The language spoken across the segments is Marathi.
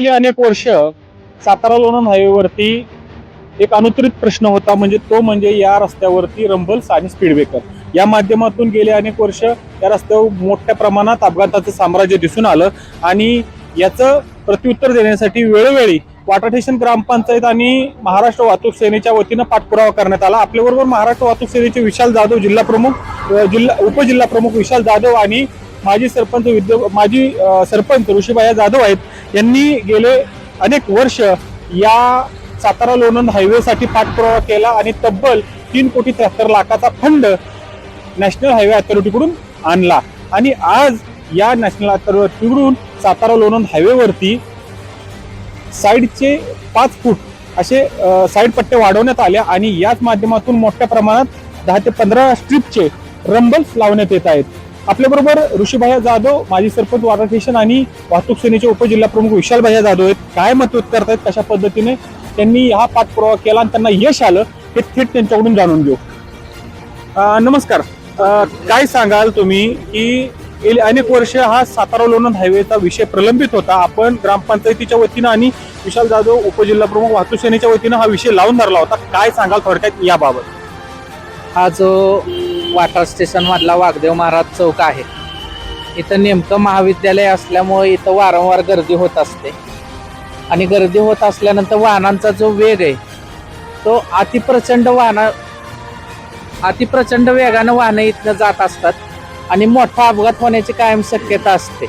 गेली अनेक वर्ष सातारा लोणंद हायवेवरती एक अनुत्तरित प्रश्न होता म्हणजे तो म्हणजे या रस्त्यावरती रंबल्स आणि स्पीड ब्रेकर या माध्यमातून गेले अनेक वर्ष या रस्त्यावर मोठ्या प्रमाणात अपघाताचं साम्राज्य दिसून आलं आणि याचं प्रत्युत्तर देण्यासाठी वेळोवेळी वाटर स्टेशन ग्रामपंचायत आणि महाराष्ट्र वाहतूक सेनेच्या वतीनं पाठपुरावा करण्यात आला. आपल्याबरोबर महाराष्ट्र वाहतूक सेनेचे विशाल जाधव जिल्हा प्रमुख जिल्हा उपजिल्हा प्रमुख विशाल जाधव आणि माजी सरपंच विद्य माजी सरपंच ऋषीबाया जाधव आहेत यांनी गेले अनेक वर्ष या सातारा लोणंद हायवेसाठी पाठपुरावा केला आणि तब्बल तीन कोटी त्र्याहत्तर लाखाचा फंड नॅशनल हायवे अथॉरिटीकडून आणला. आणि आज या नॅशनल अथॉरिटीकडून सातारा लोणंद हायवेवरती साईडचे पाच फूट असे साईड पट्टे वाढवण्यात आले आणि याच माध्यमातून मोठ्या प्रमाणात दहा ते पंधरा स्ट्रीपचे रंबल्स लावण्यात येत आहेत. आपल्याबरोबर ऋषीभाया जाधव माजी सरपंच वाटर आणि वाहतूक सेनेचे उपजिल्हा प्रमुख विशालभाया जाधव आहेत. काय मत करतायत कशा पद्धतीने त्यांनी हा पाठपुरावा केला आणि त्यांना यश आलं हे थेट त्यांच्याकडून जाणून घेऊ. नमस्कार. काय सांगाल तुम्ही की गेली अनेक वर्ष हा सातारा लोणंद हायवेचा विषय प्रलंबित होता. आपण ग्रामपंचायतीच्या वतीनं आणि विशाल जाधव उपजिल्हा प्रमुख वाहतूक सेनेच्या वतीनं हा विषय लावून धरला होता. काय सांगाल थोडक्यात याबाबत? हा जो वाटा स्टेशनमधला वाघदेव महाराज चौक आहे. इथं नेमकं महाविद्यालय असल्यामुळे इथं वारंवार गर्दी होत असते. आणि गर्दी होत असल्यानंतर वाहनांचा जो वेग आहे तो अतिप्रचंड वाहन अतिप्रचंड वेगानं वाहनं इथनं जात असतात आणि मोठा अपघात होण्याची कायम शक्यता असते.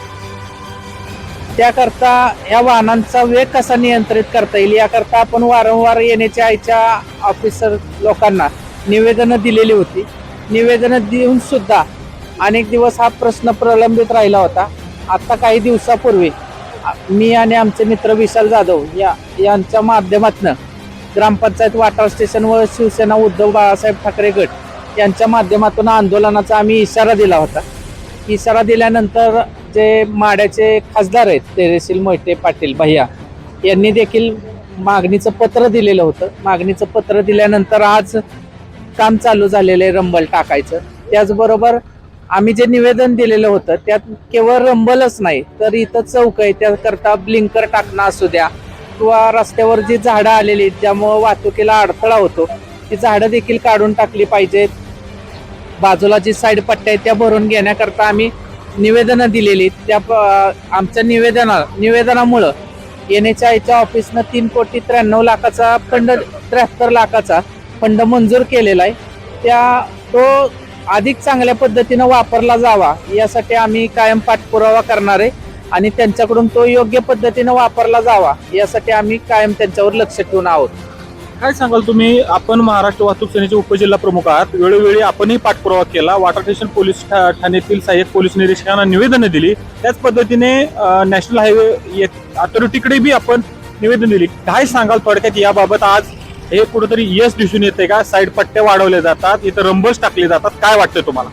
त्याकरता या वाहनांचा वेग कसा नियंत्रित करता येईल याकरता आपण वारंवार येण्याच्या आईच्या ऑफिसर लोकांना निवेदनं दिलेली होती. निवेदनं देऊन सुद्धा अनेक दिवस हा प्रश्न प्रलंबित राहिला होता. आत्ता काही दिवसापूर्वी मी आणि आमचे मित्र विशाल जाधव या यांच्या माध्यमातनं ग्रामपंचायत वाटर स्टेशन व शिवसेना उद्धव बाळासाहेब ठाकरे गट यांच्या माध्यमातून आंदोलनाचा आम्ही इशारा दिला होता. इशारा दिल्यानंतर जे माड्याचे खासदार आहेत तेरेशील मोहिते पाटील भैया यांनी देखील मागणीचं पत्र दिलेलं होतं. मागणीचं पत्र दिल्यानंतर आज काम चालू झालेलं आहे रंबल टाकायचं. त्याचबरोबर आम्ही जे निवेदन दिलेलं होतं त्यात केवळ रंबलच नाही तर इथं चौक आहे त्याकरता ब्लिंकर टाकणं असू द्या किंवा रस्त्यावर जी झाडं आलेली ज्यामुळं त्यामुळं वाहतुकीला अडथळा होतो ती झाडं देखील काढून टाकली पाहिजेत. बाजूला जी साईड पट्ट्या आहेत त्या भरून घेण्याकरता आम्ही निवेदनं दिलेली त्या प- आमच्या निवेदना निवेदनामुळं एन एच आयच्या ऑफिसनं तीन कोटी त्र्याण्णव लाखाचा फंड त्र्याहत्तर लाखाचा फंड मंजूर केलेला आहे. त्या तो अधिक चांगल्या पद्धतीनं वापरला जावा यासाठी आम्ही कायम पाठपुरावा करणार आहे आणि त्यांच्याकडून तो योग्य पद्धतीनं वापरला जावा यासाठी आम्ही कायम त्यांच्यावर लक्ष ठेवून आहोत. काय सांगाल तुम्ही? आपण महाराष्ट्र वाहतूक सेनेचे उपजिल्हा प्रमुख आहात. वेळोवेळी आपणही पाठपुरावा केला. वाटर स्टेशन पोलीस ठा- ठाण्यातील सहाय्यक पोलीस निरीक्षकांना निवेदनं दिली. त्याच पद्धतीने नॅशनल हायवे अथॉरिटीकडे बी आपण निवेदन दिली. काय सांगाल थोडक्यात याबाबत? आज हे कुठेतरी यश दिसून येते का? साईड पट्टे वाढवले जातात इथं रंबर्स टाकले जातात. काय वाटतं तुम्हाला?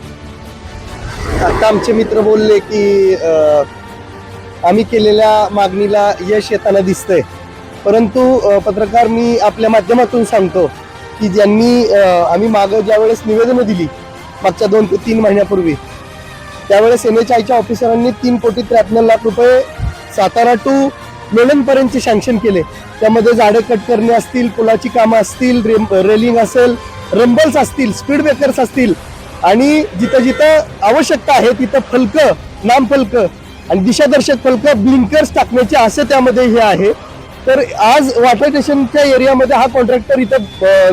आता आमचे मित्र बोलले की आम्ही केलेल्या मागणीला यश येताना दिसतंय. परंतु पत्रकार मी आपल्या माध्यमातून सांगतो की ज्यांनी आम्ही मागं ज्यावेळेस निवेदनं दिली मागच्या दोन ते तीन महिन्यापूर्वी त्यावेळेस एन एच आयच्या ऑफिसरांनी तीन कोटी त्र्याहत्तर लाख रुपये सातारा टू मेलनपर्यंतचे सँक्शन केले. त्यामध्ये झाडे कट करणे असतील पुलाची कामं असतील रेम- रेलिंग असेल रंबल्स असतील स्पीड ब्रेकर्स असतील. आणि जिथं जिथं आवश्यकता आहे तिथं फलकं नाम फलकं आणि दिशादर्शक फलकं ब्लिंकर्स टाकण्याचे असं त्यामध्ये हे आहे. तर आज वॉटर स्टेशनच्या एरियामध्ये हा कॉन्ट्रॅक्टर इथं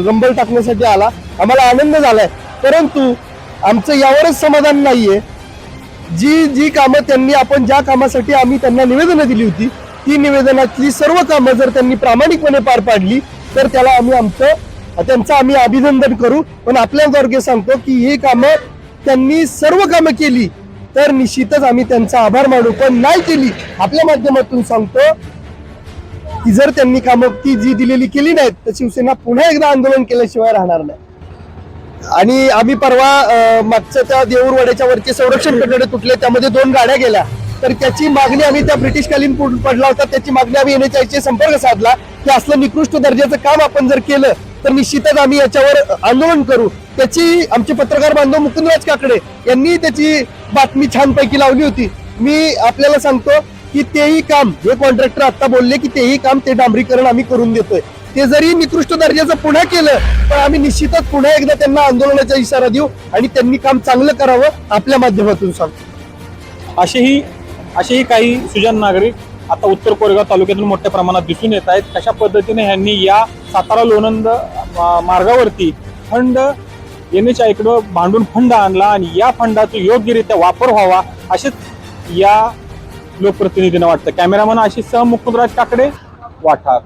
रंबल टाकण्यासाठी आला. आम्हाला आनंद झालाय. परंतु आमचं यावरच समाधान नाहीये. जी जी कामं त्यांनी आपण ज्या कामासाठी आम्ही त्यांना निवेदनं दिली होती ती निवेदनातली सर्व कामं जर त्यांनी प्रामाणिकपणे पार पाडली तर त्याला आम्ही आमचं त्यांचं आम्ही अभिनंदन करू. पण आपल्या सांगतो की ही कामं त्यांनी सर्व कामं केली तर निश्चितच आम्ही त्यांचा आभार मानू. पण नाही केली आपल्या माध्यमातून सांगतो की जर त्यांनी कामं ती जी दिलेली केली नाहीत तर शिवसेना पुन्हा एकदा आंदोलन केल्याशिवाय राहणार नाही. आणि आम्ही परवा मागच्या त्या देऊरवाड्याच्या वरचे संरक्षण कठडे तुटले त्यामध्ये दोन गाड्या गेल्या. तर त्याची मागणी आम्ही त्या ब्रिटिशकालीन पडला होता त्याची मागणी आम्ही एनएचआयशी संपर्क साधला. की असलं निकृष्ट दर्जाचं काम आपण जर केलं तर निश्चितच आम्ही याच्यावर आंदोलन करू. त्याची आमचे पत्रकार बांधव मुकुंदराज काकडे यांनी त्याची बातमी छानपैकी लावली होती. मी आपल्याला सांगतो की तेही काम हे कॉन्ट्रॅक्टर आता बोलले की तेही काम ते डांबरीकरण आम्ही करून देतोय. ते जरी निकृष्ट दर्जाचं पुन्हा केलं पण आम्ही निश्चितच पुन्हा एकदा त्यांना आंदोलनाचा इशारा देऊ आणि त्यांनी काम चांगलं करावं आपल्या माध्यमातून सांगतो. असेही असेही काही सुजन नागरिक आता उत्तर कोरेगाव तालुक्यातून मोठ्या प्रमाणात दिसून येत आहेत. कशा पद्धतीने ह्यांनी या सातारा लोणंद मार्गावरती फंड येण्याच्या इकडं भांडून फंड आणला आणि या फंडाचा योग्यरित्या वापर व्हावा असेच या लोकप्रतिनिधींना वाटतं. कॅमेरामन आशिष सह मुकुंदराज काकडे वाठार.